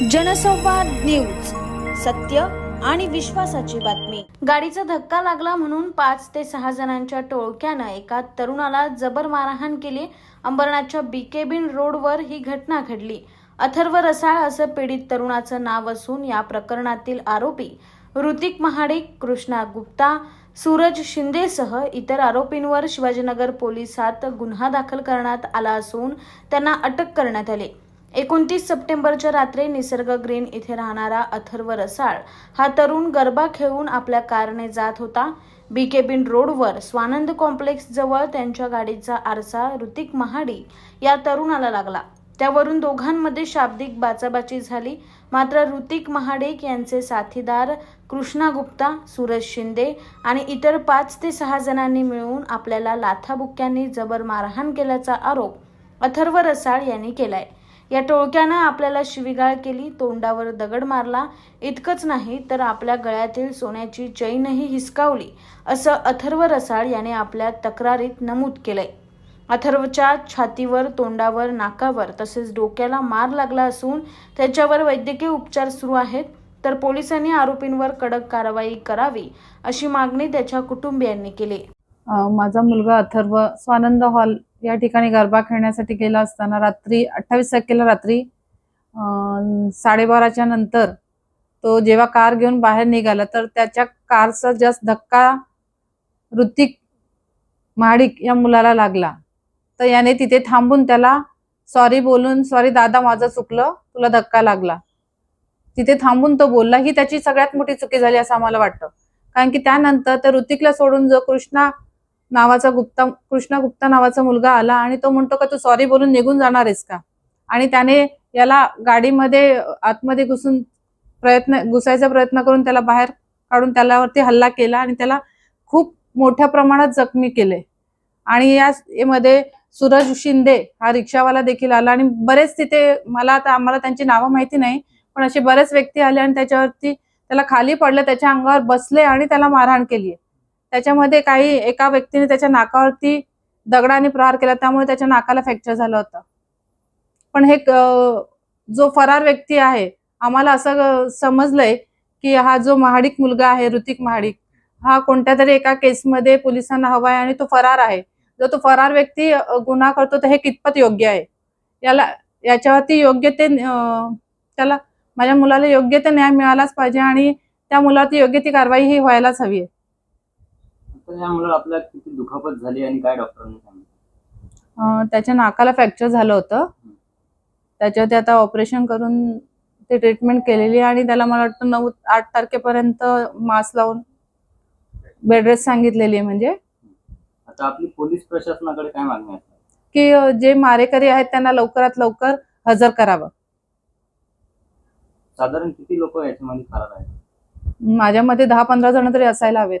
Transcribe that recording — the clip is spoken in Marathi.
जनसंवाद न्यूज सत्य आणि विश्वासाची बातमी. गाडीचा धक्का लागला म्हणून पाच ते सहा जणांच्या टोळक्यानं एका तरुणाला जबर मारहाण केली. अंबरनाथच्या बीकेबिन रोडवर ही घटना घडली. अथर्व रसाळ असं पीडित तरुणाचं नाव असून या प्रकरणातील आरोपी ऋतिक महाडिक कृष्णा गुप्ता सूरज शिंदेसह इतर आरोपींवर शिवाजीनगर पोलिसात गुन्हा दाखल करण्यात आला असून त्यांना अटक करण्यात आली. एकोणतीस सप्टेंबरच्या रात्री निसर्ग ग्रीन इथे राहणारा अथर्व रसाळ हा तरुण गरबा खेळून आपल्या कारने जात होता. बीकेबिन रोडवर स्वानंद कॉम्प्लेक्स जवळ त्यांच्या गाडीचा आरसा ऋतिक महाडी या तरुणाला लागला. त्यावरून दोघांमध्ये शाब्दिक बाचाबाची झाली. मात्र ऋतिक महाडिक यांचे साथीदार कृष्णा गुप्ता सूरज शिंदे आणि इतर पाच ते सहा जणांनी मिळून आपल्याला लाथाबुक्क्यांनी जबर मारहाण केल्याचा आरोप अथर्व रसाळ यांनी केलाय. या टोळक्यानं आपल्याला शिवीगाळ केली तोंडावर दगड मारला. इतकंच नाही तर आपल्या गळ्यातील सोन्याची चैनही हिसकावली असं अथर्व रसाळ याने आपल्या तक्रारीत नमूद केलंय. अथर्वच्या छातीवर तोंडावर नाकावर तसेच डोक्याला मार लागला असून त्याच्यावर वैद्यकीय उपचार सुरू आहेत तर पोलिसांनी आरोपींवर कडक कारवाई करावी अशी मागणी त्याच्या कुटुंबियांनी केली. माझा मुलगा अथर्व स्वानंद हॉल या ठिकाणी गरबा खेळण्यासाठी गेला असताना रात्री अठ्ठावीस तारखेला रात्री साडेबाराच्या नंतर तो जेव्हा कार घेऊन बाहेर निघाला तर त्याच्या कारचा जास्त धक्का ऋतिक महाडिक या मुलाला लागला. तर याने तिथे थांबून त्याला सॉरी बोलून सॉरी दादा माझं चुकलं तुला धक्का लागला. तिथे थांबून तो बोलला ही त्याची सगळ्यात मोठी चुकी झाली असं आम्हाला वाटतं. कारण की त्यानंतर त्या ऋतिकला सोडून जो कृष्णा नावाचा गुप्ता कृष्णा गुप्ता नावाचा मुलगा आला आणि तो म्हणतो का तू सॉरी बोलून निघून जाणार आहेस का? आणि त्याने याला गाडीमध्ये आतमध्ये घुसून प्रयत्न घुसायचा प्रयत्न करून त्याला बाहेर काढून त्यालावरती हल्ला केला आणि त्याला खूप मोठ्या प्रमाणात जखमी केले. आणि यामध्ये सूरज शिंदे हा रिक्षावाला देखील आला आणि बरेच तिथे मला आता आम्हाला त्यांची नावं माहिती नाही पण असे बरेच व्यक्ती आले आणि त्याच्यावरती त्याला खाली पडलं त्याच्या अंगावर बसले आणि त्याला मारहाण केली त्याच्यामध्ये काही एका व्यक्तीने त्याच्या नाकावरती दगडाने प्रहार केला त्यामुळे त्याच्या नाकाला फ्रॅक्चर झालं होतं. पण हे जो फरार व्यक्ती आहे आम्हाला असं समजलंय की हा जो महाडिक मुलगा आहे ऋतिक महाडिक हा कोणत्या तरी एका केसमध्ये पोलिसांना हवा आहे आणि तो फरार आहे. जर तो फरार व्यक्ती गुन्हा करतो तर हे कितपत योग्य आहे? याला याच्यावरती योग्य ते त्याला माझ्या मुलाला योग्य ते न्याय मिळालाच पाहिजे आणि त्या मुलावरती योग्य ती कारवाई ही व्हायलाच हवी आहे. आपल्याला किती दुखापत झाली आणि काय डॉक्टरांनी सांगितलं? त्याच्या नाकाला फ्रॅक्चर झालं होतं. त्याच्यावरती आता ऑपरेशन करून ते ट्रीटमेंट केलेली आहे आणि त्याला मला वाटतं नऊ आठ तारखेपर्यंत मास्क लावून बेड रेस्ट सांगितलेली आहे म्हणजे. आता आपली पोलीस प्रशासनाकडे काय मागणी असणार की जे मारेकरी आहेत त्यांना लवकरात लवकर हजर करावं. साधारण किती लोक याच्यामध्ये फरार आहेत? माझ्या मते दहा पंधरा जण तरी असायला हवेत.